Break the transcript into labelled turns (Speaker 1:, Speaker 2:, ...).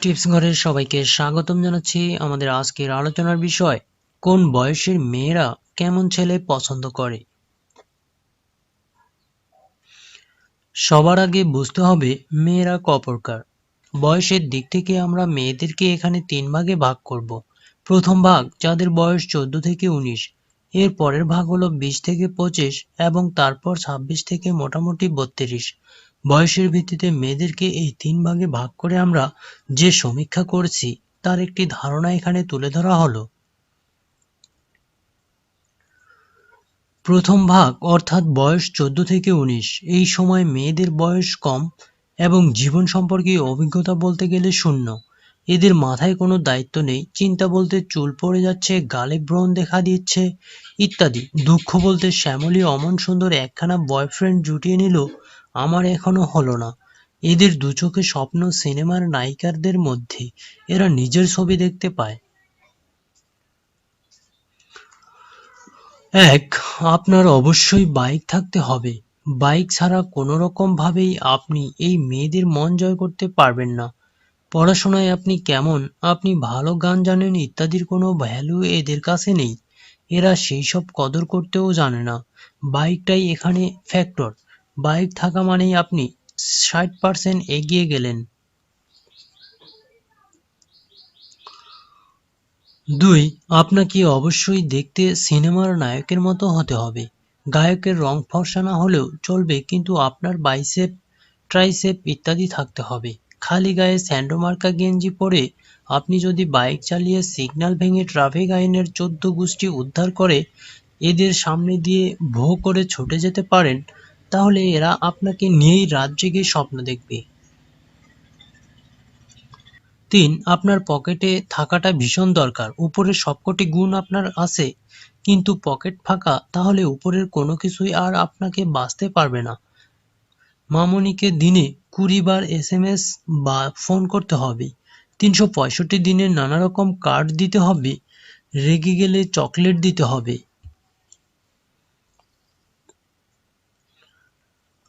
Speaker 1: Tips ঘরের সবাইকে স্বাগতম জানাচ্ছি আমাদের আজকের আলোচনার বিষয়, কোন বয়সের মেয়েরা কেমন ছেলে পছন্দ করে? সবার আগে বুঝতে হবে মেয়েরা কপরকার। বয়সের দিক থেকে আমরা মেয়েদেরকে এখানে তিন ভাগে ভাগ করব। প্রথম ভাগ, যাদের বয়স চোদ্দ থেকে উনিশ, এর পরের ভাগ হলো বিশ থেকে পঁচিশ এবং তারপর ছাব্বিশ থেকে মোটামুটি বত্রিশ। বয়সের ভিত্তিতে মেয়েদেরকে এই তিন ভাগে ভাগ করে আমরা যে সমীক্ষা করছি, তার একটি ধারণা এখানে তুলে ধরা হলো। প্রথম ভাগ, অর্থাৎ বয়স চোদ্দ থেকে উনিশ। এই সময় মেয়েদের বয়স কম এবং জীবন সম্পর্কে অভিজ্ঞতা বলতে গেলে শূন্য। এদের মাথায় কোনো দায়িত্ব নেই, চিন্তা বলতে চুল পড়ে যাচ্ছে, গালে ব্রণ দেখা দিচ্ছে ইত্যাদি। দুঃখ বলতে শ্যামলী অমন সুন্দর একখানা বয়ফ্রেন্ড জুটিয়ে নিল আমার এখনও হলো না। এদের দু চোখে স্বপ্ন সিনেমার নায়িকাদের মধ্যে এরা নিজের ছবি দেখতে পায়। এক, আপনার অবশ্যই বাইক থাকতে হবে। বাইক ছাড়া কোনো রকম ভাবেই আপনি এই মেয়েদের মন জয় করতে পারবেন না। পড়াশোনায় আপনি কেমন? আপনি ভালো গান জানেন ইত্যাদির কোনো ভ্যালু এদের কাছে নেই। এরা সেই সব কদর করতেও জানে না। বাইকটাই এখানে ফ্যাক্টর বাইক থাকা মানেই আপনি ষাট পার্সেন্ট এগিয়ে গেলেন। দুই, আপনাকে অবশ্যই দেখতে সিনেমার নায়কের মতো হতে হবে। গায়কের রং ফর্সা না হলেও চলবে, কিন্তু আপনার বাইসেপ, ট্রাইসেপ ইত্যাদি থাকতে হবে। খালি গায়ে স্যান্ডো মার্কা গেঞ্জি পরে আপনি যদি বাইক চালিয়ে সিগন্যাল ভেঙে ট্রাফিক আইনের চোদ্দ গোষ্ঠী উদ্ধার করে এদের সামনে দিয়ে ভো করে ছুটে যেতে পারেন তাহলে এরা আপনাকে নিয়েই রাত জেগে স্বপ্ন দেখবে। তিন, আপনার পকেটে থাকাটা ভীষণ দরকার। উপরের সবকটি গুণ আপনার আছে, কিন্তু পকেট ফাঁকা, তাহলে উপরের কোনো কিছুই আর আপনাকে বাঁচতে পারবে না। মামনিকে দিনে কুড়ি বার এস এম এস বা ফোন করতে হবে। তিনশো পঁয়ষট্টি দিনে নানা রকম কার্ড দিতে হবে। রেগে গেলে চকলেট দিতে হবে।